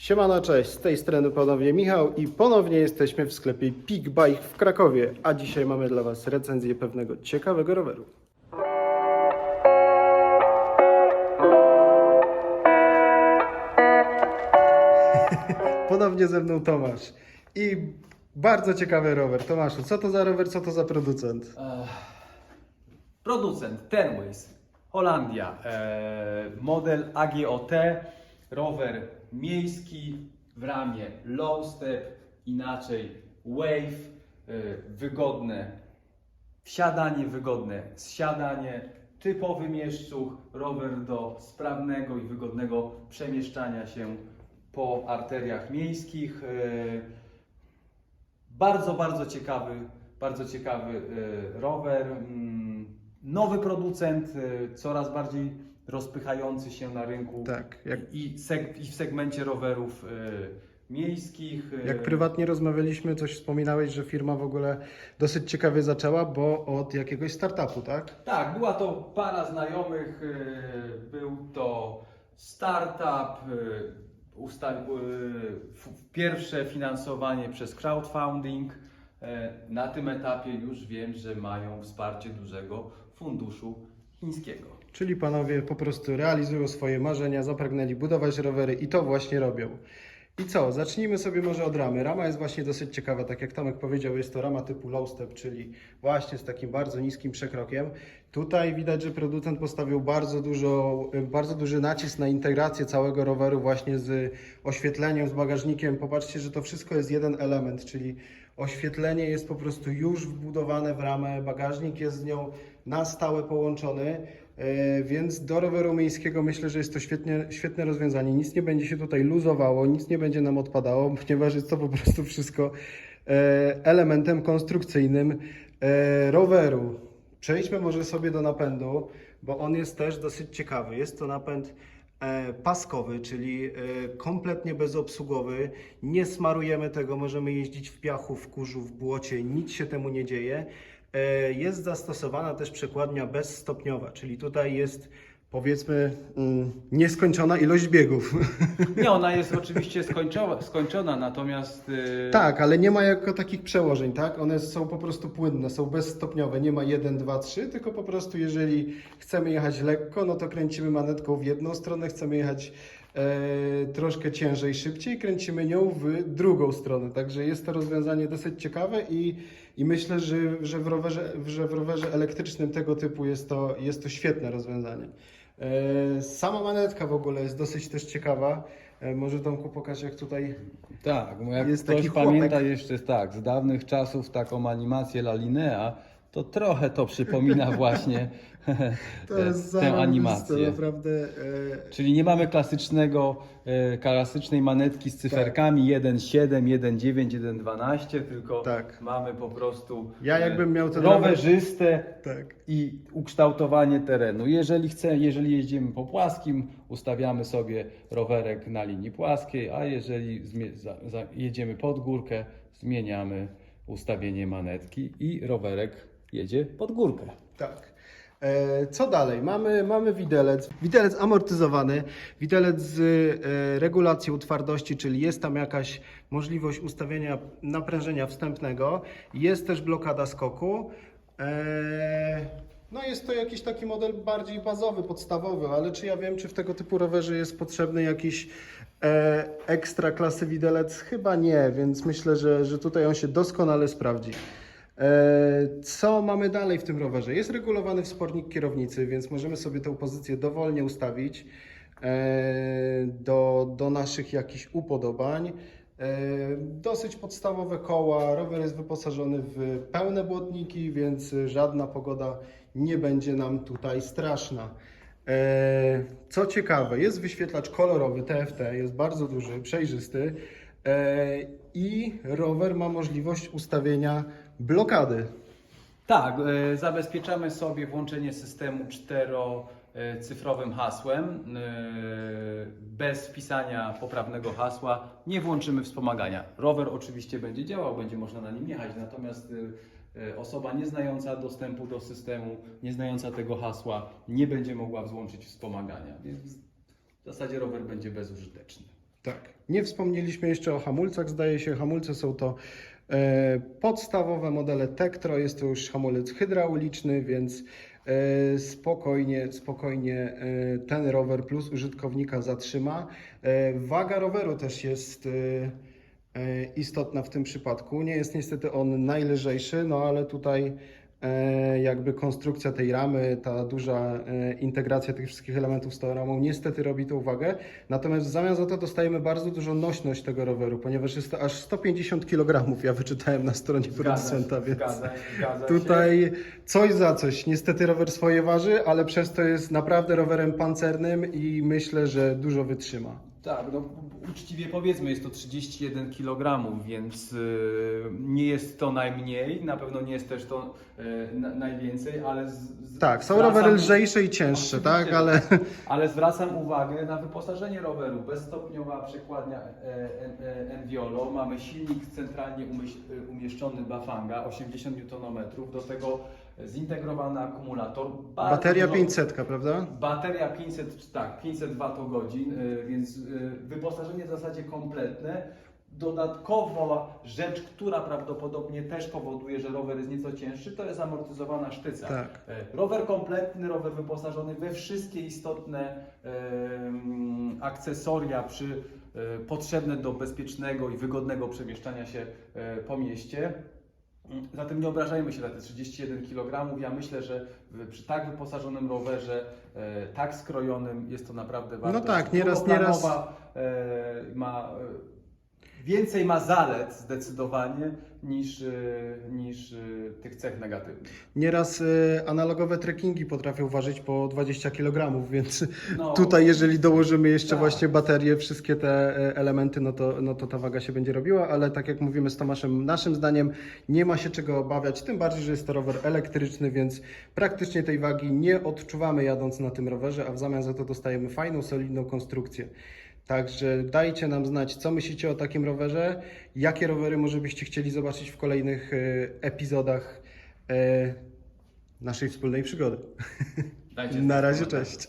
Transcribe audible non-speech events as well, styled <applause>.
Siemano, cześć, z tej strony ponownie Michał i ponownie jesteśmy w sklepie Peak Bike w Krakowie, a dzisiaj mamy dla Was recenzję pewnego ciekawego roweru. <laughs> Ponownie ze mną Tomasz i bardzo ciekawy rower. Tomaszu, co to za rower, co to za producent? Ech, Producent Tenways, Holandia, e, model AGOT, rower miejski w ramie low step, inaczej wave, e, wygodne wsiadanie, wygodne zsiadanie, typowy mieszczuch, rower do sprawnego i wygodnego przemieszczania się po arteriach miejskich. E, bardzo, bardzo ciekawy, bardzo ciekawy e, rower. Nowy producent, e, coraz bardziej rozpychający się na rynku Tak, jak, i, seg- i w segmencie rowerów e, miejskich. e, jak prywatnie rozmawialiśmy, coś wspominałeś, że firma w ogóle dosyć ciekawie zaczęła, bo od jakiegoś startupu, tak? Tak, była to para znajomych, był to startup, usta- pierwsze finansowanie przez crowdfunding. E, Na tym etapie już wiem, że mają wsparcie dużego funduszu chińskiego. Czyli panowie po prostu realizują swoje marzenia, zapragnęli budować rowery i to właśnie robią. I co? Zacznijmy sobie może od ramy. Rama jest właśnie dosyć ciekawa, tak jak Tomek powiedział, jest to rama typu low step, czyli właśnie z takim bardzo niskim przekrokiem. Tutaj widać, że producent postawił bardzo, dużo, bardzo duży nacisk na integrację całego roweru właśnie z oświetleniem, z bagażnikiem. Popatrzcie, że to wszystko jest jeden element, czyli oświetlenie jest po prostu już wbudowane w ramę, bagażnik jest z nią na stałe połączony. E, Więc do roweru miejskiego myślę, że jest to świetnie, świetne rozwiązanie. Nic nie będzie się tutaj luzowało, nic nie będzie nam odpadało, <laughs> ponieważ jest to po prostu wszystko e, elementem konstrukcyjnym e, roweru. Przejdźmy może sobie do napędu, bo on jest też dosyć ciekawy. Jest to napęd paskowy, czyli e, kompletnie bezobsługowy. Nie smarujemy tego, możemy jeździć w piachu, w kurzu, w błocie, nic się temu nie dzieje. E, Jest zastosowana też przekładnia bezstopniowa, czyli tutaj jest powiedzmy mm, nieskończona ilość biegów. Nie, ona jest oczywiście skończona, skończona natomiast e, tak, ale nie ma jako takich przełożeń, tak? One są po prostu płynne, są bezstopniowe, nie ma 1, 2, 3, tylko po prostu jeżeli chcemy jechać lekko, no to kręcimy manetką w jedną stronę, chcemy jechać e, troszkę ciężej, szybciej, kręcimy nią w drugą stronę. Także jest to rozwiązanie dosyć ciekawe i, i myślę, że, że, w rowerze, że w rowerze elektrycznym tego typu jest to, jest to świetne rozwiązanie. E, sama manetka w ogóle jest dosyć też ciekawa. E, może Tomku pokaż jak tutaj Tak, bo jak Jest ktoś taki pamięta jeszcze tak, z dawnych czasów taką animację La Linea, to trochę to przypomina <laughs> właśnie <laughs> tę- animację. naprawdę. E, Czyli nie mamy klasycznego, e, klasycznej manetki z cyferkami 1.7, 1.9, 1.12, tylko Tak. mamy po prostu Ja e, jakbym miał ten rowerzyste tak. i ukształtowanie terenu. Jeżeli chce, jeżeli jeździmy po płaskim, ustawiamy sobie rowerek na linii płaskiej, a jeżeli jedziemy pod górkę, zmieniamy ustawienie manetki i rowerek jedzie pod górkę. Tak. E, Co dalej? Mamy, mamy widelec. Widelec amortyzowany, widelec z e, regulacją twardości, czyli jest tam jakaś możliwość ustawienia naprężenia wstępnego. Jest też blokada skoku. E, No jest to jakiś taki model bardziej bazowy, podstawowy, ale czy ja wiem, czy w tego typu rowerze jest potrzebny jakiś ekstra klasy widelec? Chyba nie, więc myślę, że, że tutaj on się doskonale sprawdzi. E, Co mamy dalej w tym rowerze? Jest regulowany wspornik kierownicy, więc możemy sobie tę pozycję dowolnie ustawić e, do, do naszych jakichś upodobań. E, Dosyć podstawowe koła. Rower jest wyposażony w pełne błotniki, więc żadna pogoda nie będzie nam tutaj straszna. Co ciekawe, jest wyświetlacz kolorowy TFT, jest bardzo duży, przejrzysty i rower ma możliwość ustawienia blokady. Tak, e, zabezpieczamy sobie włączenie systemu czterocyfrowym hasłem. e, Bez wpisania poprawnego hasła nie włączymy wspomagania. Rower oczywiście będzie działał, będzie można na nim jechać, natomiast e, osoba nieznająca dostępu do systemu, nieznająca tego hasła nie będzie mogła włączyć wspomagania, więc w zasadzie rower będzie bezużyteczny. Tak. Nie wspomnieliśmy jeszcze o hamulcach. Zdaje się, hamulce są to podstawowe modele Tektro. Jest to już hamulec hydrauliczny, więc e, spokojnie, spokojnie e, ten rower plus użytkownika zatrzyma. E, waga roweru też jest e, e, istotna w tym przypadku. Nie jest niestety on najlżejszy, no ale tutaj e, jakby konstrukcja tej ramy, ta duża e, integracja tych wszystkich elementów z tą ramą niestety robi tą wagę. Natomiast w zamian za to dostajemy bardzo dużą nośność tego roweru, ponieważ jest to aż 150 kg, ja wyczytałem na stronie producenta, więc zgadza, zgadza się. tutaj coś za coś. Niestety rower swoje waży, ale przez to jest naprawdę rowerem pancernym i myślę, że dużo wytrzyma. Tak, no uczciwie powiedzmy, jest to 31 kg, więc y, nie jest to najmniej, na pewno nie jest też to na, najwięcej, ale z, Tak, są zwracam- rowery lżejsze i cięższe, tak, ale Ale zwracam uwagę na wyposażenie roweru. Bezstopniowa przekładnia e, e, e, Enviolo. Mamy silnik centralnie e, umieszczony Bafanga, 80 Nm. Do tego zintegrowany akumulator. Bateria dużo- 500, prawda? Bateria 500, tak, 500 Wh, więc wyposażenie w zasadzie kompletne. Dodatkowo rzecz, która prawdopodobnie też powoduje, że rower jest nieco cięższy, to jest amortyzowana sztyca. Tak. E, Rower kompletny, rower wyposażony we wszystkie istotne em, akcesoria przy, e, potrzebne do bezpiecznego i wygodnego przemieszczania się e, po mieście. Mm, Zatem nie obrażajmy się na te 31 kg. Ja myślę, że przy tak wyposażonym rowerze, e, tak skrojonym, jest to naprawdę wartość. tak, nieraz- nieraz- E, ma, e, więcej ma zalet zdecydowanie niż, e, niż e, tych cech negatywnych. Nieraz y, analogowe trekkingi potrafią ważyć po 20 kg, więc <laughs> No, tutaj jeżeli dołożymy jeszcze tak. właśnie baterie, wszystkie te e, elementy, no to, no to ta waga się będzie robiła, ale tak jak mówimy z Tomaszem, naszym zdaniem nie ma się czego obawiać, tym bardziej, że jest to rower elektryczny, więc praktycznie tej wagi nie odczuwamy jadąc na tym rowerze, a w zamian za to dostajemy fajną, solidną konstrukcję. Także dajcie nam znać, co myślicie o takim rowerze, jakie rowery może byście chcieli zobaczyć w kolejnych e, epizodach e, naszej wspólnej przygody. Dajcie Na razie, cześć.